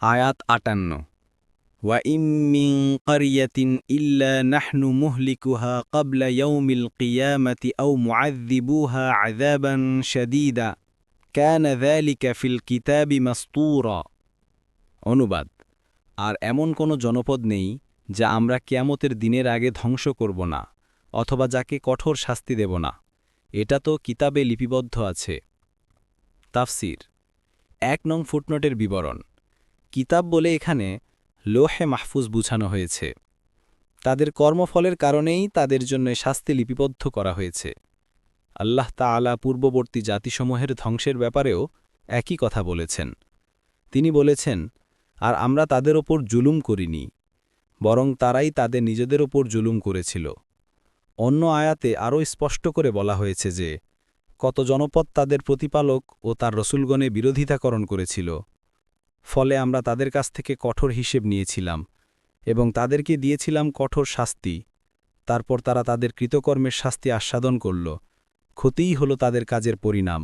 আয়াত আটান্ন। মুহলিকুহা কিতাবি অনুবাদ, আর এমন কোনো জনপদ নেই যা আমরা কেয়ামতের দিনের আগে ধ্বংস করব না, অথবা যাকে কঠোর শাস্তি দেব না। এটা তো কিতাবে লিপিবদ্ধ আছে। তাফসির, এক নং ফুটনোটের বিবরণ। কিতাব বলে এখানে লোহে মাহফুজ বুঝানো হয়েছে। তাদের কর্মফলের কারণেই তাদের জন্য শাস্তি লিপিবদ্ধ করা হয়েছে। আল্লাহ তাআলা পূর্ববর্তী জাতিসমূহের ধ্বংসের ব্যাপারেও একই কথা বলেছেন। তিনি বলেছেন, আর আমরা তাদের ওপর জুলুম করিনি, বরং তারাই তাদের নিজেদের ওপর জুলুম করেছিল। অন্য আয়াতে আরও স্পষ্ট করে বলা হয়েছে যে, কত জনপদ তাদের প্রতিপালক ও তার রসুলগণে বিরোধিতাকরণ করেছিল ফলে আমরা তাদের কাছ থেকে কঠোর হিসেব নিয়েছিলাম এবং তাদেরকে দিয়েছিলাম কঠোর শাস্তি। তারপর তারা তাদের কৃতকর্মের শাস্তি আস্বাদন করল। ক্ষতিই হলো তাদের কাজের পরিণাম।